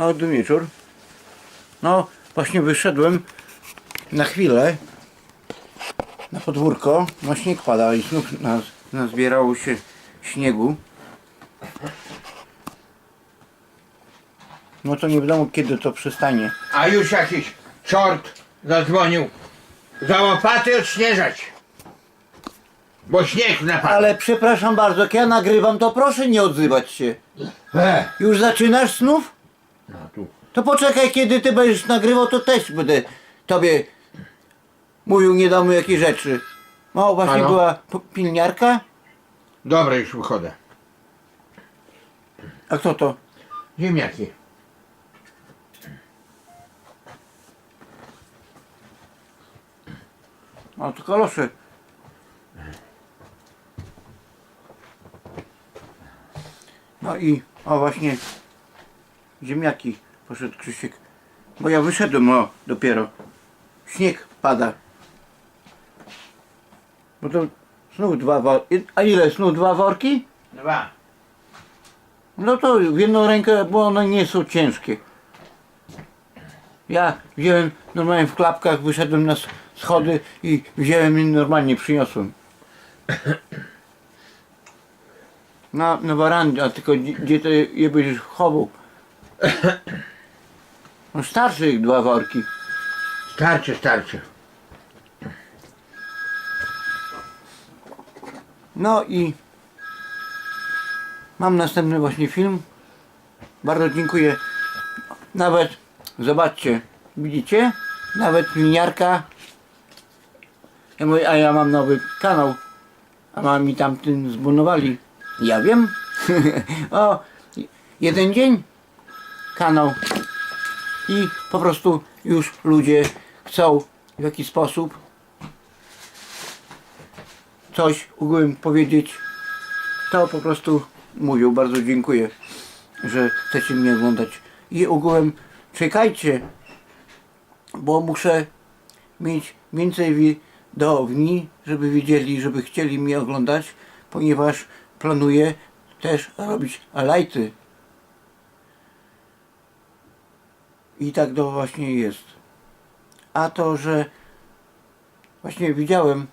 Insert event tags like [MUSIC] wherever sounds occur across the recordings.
No, dobry wieczór. No, właśnie wyszedłem na chwilę na podwórko. No, śnieg pada i znów naz, nazbierało się śniegu. No to nie wiadomo kiedy to przestanie. A już jakiś czort zadzwonił za łopaty odśnieżać. Bo śnieg napadł. Ale przepraszam bardzo, jak ja nagrywam, to proszę nie odzywać się. E, Już zaczynasz znów? No tu. To poczekaj, kiedy ty będziesz nagrywał, to też będę tobie mówił nie domu jakie rzeczy. No, właśnie Halo? była pilniarka? Dobra, już wychodzę. A kto to? Ziemniaki. No, to kalosze. No i, o właśnie, ziemniaki poszedł Krzysiek. Bo ja wyszedłem, o, dopiero. Śnieg pada. Bo to znów dwa worki. A ile? Znów dwa worki? Dwa. No to w jedną rękę, bo one nie są ciężkie. Ja wziąłem normalnie w klapkach, wyszedłem na schody i wziąłem i normalnie przyniosłem. Na, na warandzie, a tylko gdzie, ty je będziesz chował? No starszy ich dwa worki. Starczy, starczy. No i mam następny właśnie film. Bardzo dziękuję. Nawet, zobaczcie, widzicie? Nawet liniarka. Ja mówię, a ja mam nowy kanał. A mam mi tamtym zbunowali. Ja wiem. [LAUGHS] o, jeden dzień kanał. I po prostu już ludzie chcą w jakiś sposób coś ogółem powiedzieć, to po prostu mówią. Bardzo dziękuję, że chcecie mnie oglądać. I ogółem czekajcie, bo muszę mieć więcej widowni, żeby widzieli, żeby chcieli mnie oglądać, ponieważ planuję też robić lajty. I tak to właśnie jest. A to, że właśnie widziałem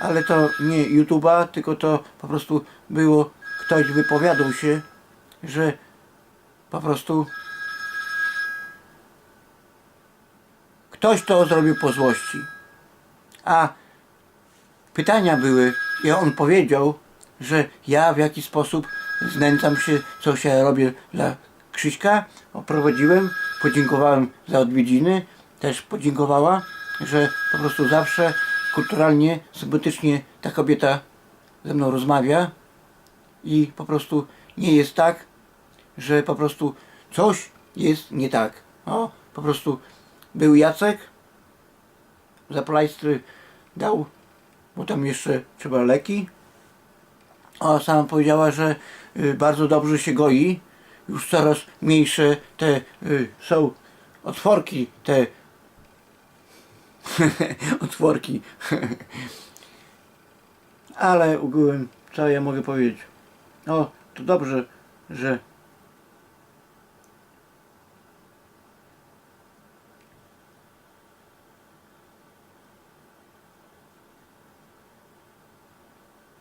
ale to nie YouTube'a, tylko to po prostu było, ktoś wypowiadał się, że po prostu ktoś to zrobił po złości. A pytania były i on powiedział, że ja w jakiś sposób znęcam się, coś ja robię dla Krzyśka. Oprowadziłem, podziękowałem za odwiedziny, też podziękowała, że po prostu zawsze kulturalnie, sympatycznie ta kobieta ze mną rozmawia i po prostu nie jest tak, że po prostu coś jest nie tak. O, po prostu był Jacek, za plajstry dał, bo tam jeszcze trzeba leki. A sama powiedziała, że y, bardzo dobrze się goi. Już coraz mniejsze te y, są otworki, te [LAUGHS] otworki. [LAUGHS] Ale ogółem, co ja mogę powiedzieć? O, to dobrze, że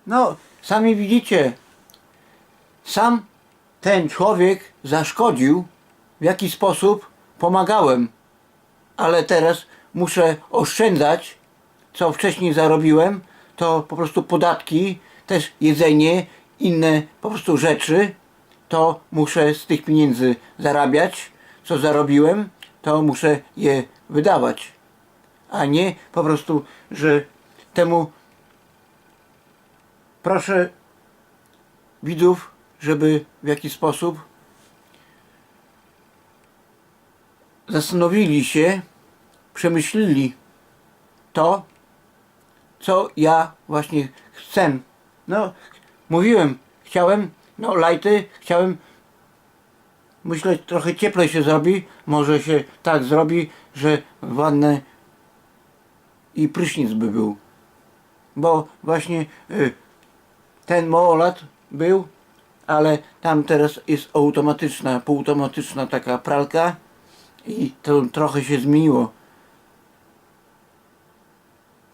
No, sami widzicie, sam ten człowiek zaszkodził, w jaki sposób pomagałem, ale teraz muszę oszczędzać, co wcześniej zarobiłem, to po prostu podatki, też jedzenie, inne po prostu rzeczy, to muszę z tych pieniędzy zarabiać, co zarobiłem, to muszę je wydawać, a nie po prostu, że temu proszę widzów, żeby w jakiś sposób zastanowili się, przemyśleli to, co ja właśnie chcę. No, mówiłem, chciałem, no, lajty, chciałem, myślę, trochę cieplej się zrobi, może się tak zrobi, że wannę i prysznic by był. Bo właśnie y, ten małolat był, ale tam teraz jest automatyczna, półautomatyczna taka pralka i to trochę się zmieniło.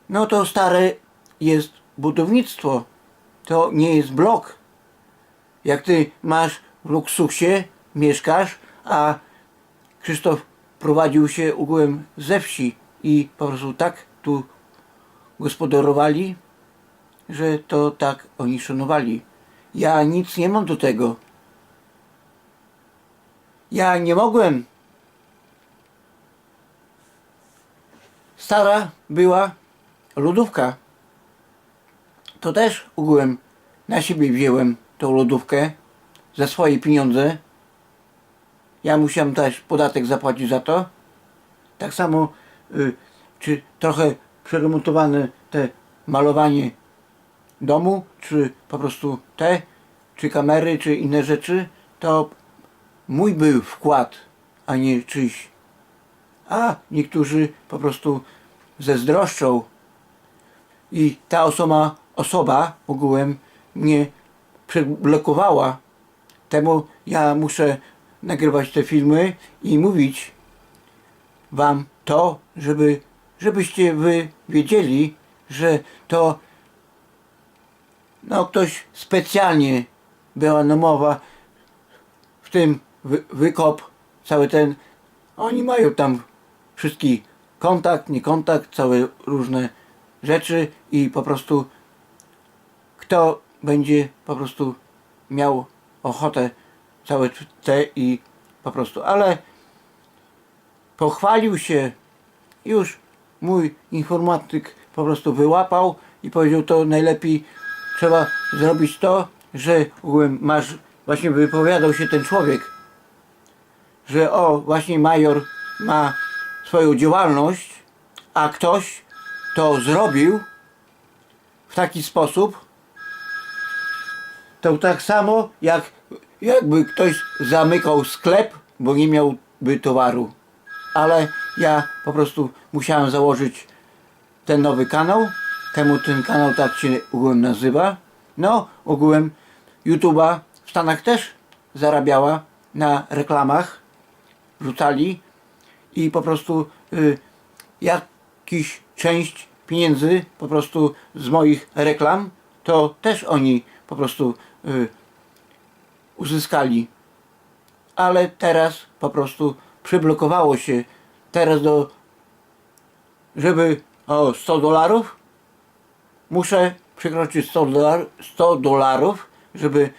No to stare jest budownictwo. To nie jest blok. Jak ty masz w luksusie, mieszkasz, a Krzysztof prowadził się ogółem ze wsi i po prostu tak tu gospodarowali, że to tak oni szanowali. Ja nic nie mam do tego. Ja nie mogłem. Stara była lodówka. To też ogółem na siebie wziąłem tą lodówkę za swoje pieniądze. Ja musiałem też podatek zapłacić za to. Tak samo, y, czy trochę przeremontowane te malowanie domu, czy po prostu te, czy kamery, czy inne rzeczy, to mój był wkład, a nie czyjś. A niektórzy po prostu zazdroszczą i ta osoba, osoba ogółem mnie przeblokowała. Temu ja muszę nagrywać te filmy i mówić wam to, żeby, żebyście wy wiedzieli, że to no ktoś specjalnie była no mowa w tym wy, wykop, cały ten, oni mają tam wszystki kontakt, nie kontakt, całe różne rzeczy i po prostu kto będzie po prostu miał ochotę całe te i po prostu, ale pochwalił się już mój informatyk po prostu wyłapał i powiedział to najlepiej trzeba zrobić to, że masz, właśnie wypowiadał się ten człowiek, że o właśnie major ma swoją działalność, a ktoś to zrobił w taki sposób, to tak samo jak jakby ktoś zamykał sklep, bo nie miałby towaru. Ale ja po prostu musiałem założyć ten nowy kanał. Temu ten kanał tak się ogółem nazywa. No, ogółem YouTube'a w Stanach też zarabiała na reklamach. Rzucali i po prostu y, jakiś część pieniędzy po prostu z moich reklam to też oni po prostu y, uzyskali. Ale teraz po prostu przyblokowało się. Teraz do żeby o 100 dolarów muszę przekroczyć 100 dolar, 100 dolarów, żeby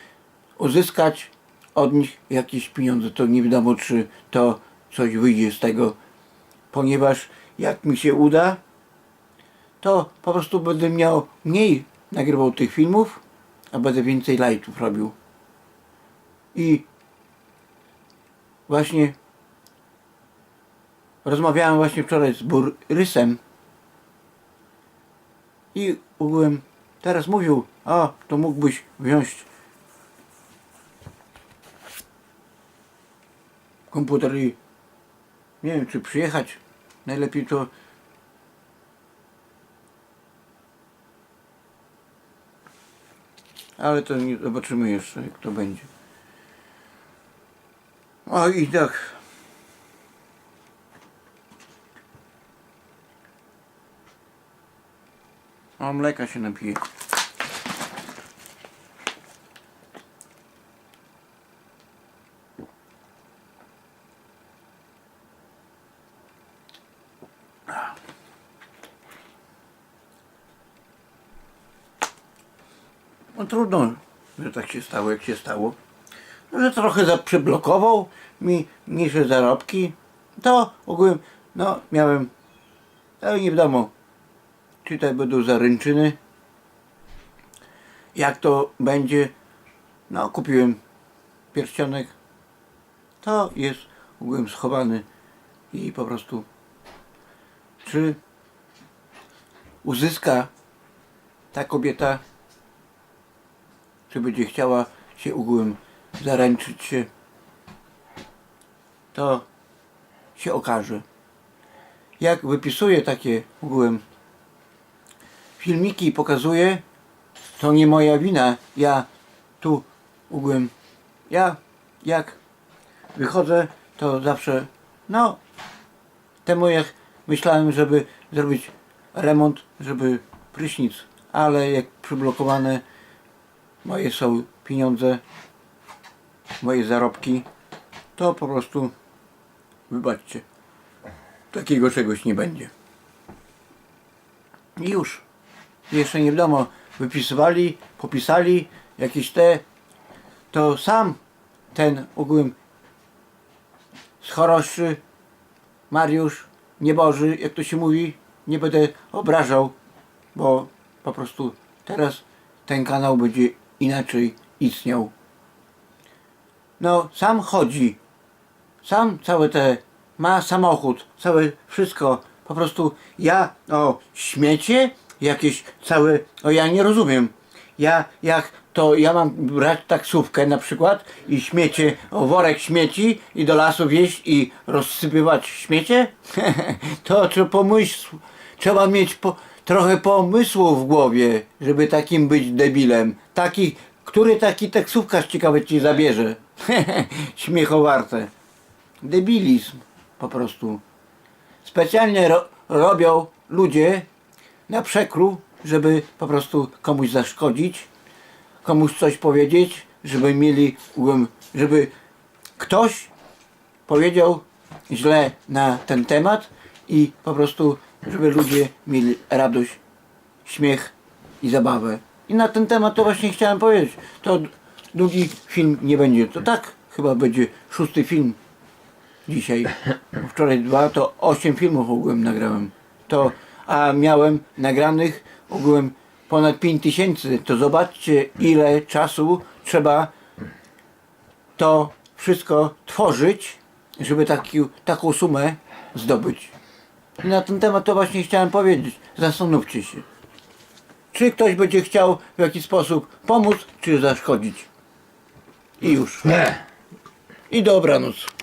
uzyskać od nich jakieś pieniądze. To nie wiadomo, czy to coś wyjdzie z tego, ponieważ jak mi się uda, to po prostu będę miał mniej nagrywał tych filmów, a będę więcej live'ów robił. I właśnie rozmawiałem właśnie wczoraj z Borysem i ogółem teraz mówił, a to mógłbyś wziąć komputer i nie wiem czy przyjechać. Najlepiej to ale to nie zobaczymy jeszcze jak to będzie. O i tak. O mleka się napije. No trudno, że tak się stało, jak się stało. No, Że trochę przyblokował mi mniejsze zarobki. To ogółem, no miałem, ale nie wiadomo, czy to będą zaręczyny. Jak to będzie, no kupiłem pierścionek. To jest ogółem schowany i po prostu czy uzyska ta kobieta czy będzie chciała się ogółem zaręczyć się, to się okaże. Jak wypisuję takie ogółem filmiki i pokazuję, to nie moja wina. Ja tu ogółem ja jak wychodzę, to zawsze no temu jak myślałem, żeby zrobić remont, żeby prysznic, ale jak przyblokowane moje są pieniądze, moje zarobki, to po prostu wybaczcie, takiego czegoś nie będzie. I już. Jeszcze nie wiadomo, wypisywali, popisali jakieś te, to sam ten ogółem z choroszy Mariusz Nieboży, jak to się mówi, nie będę obrażał, bo po prostu teraz ten kanał będzie inaczej istniał. No, sam chodzi, sam całe te, ma samochód, całe wszystko, po prostu ja, o, śmiecie jakieś całe, o ja nie rozumiem. Ja, jak to ja mam brać taksówkę na przykład i śmiecie, o worek śmieci i do lasu wieźć i rozsypywać śmiecie? [LAUGHS] to trzeba pomysł, trzeba mieć po, trochę pomysłu w głowie, żeby takim być debilem. Taki, który taki taksówkarz ciekawe ci zabierze? [LAUGHS] Śmiechowarte. Debilizm po prostu. Specjalnie ro, robią ludzie na przekrój, żeby po prostu komuś zaszkodzić, komuś coś powiedzieć, żeby mieli, żeby ktoś powiedział źle na ten temat i po prostu, żeby ludzie mieli radość, śmiech i zabawę. I na ten temat to właśnie chciałem powiedzieć. To długi film nie będzie. To tak chyba będzie szósty film dzisiaj. Wczoraj dwa, to osiem filmów ogółem nagrałem. To, a miałem nagranych ogółem ponad 5 tysięcy. To zobaczcie ile czasu trzeba to wszystko tworzyć, żeby taki, taką sumę zdobyć. I na ten temat to właśnie chciałem powiedzieć. Zastanówcie się. Czy ktoś będzie chciał w jakiś sposób pomóc, czy zaszkodzić. I już. Nie. I dobranoc.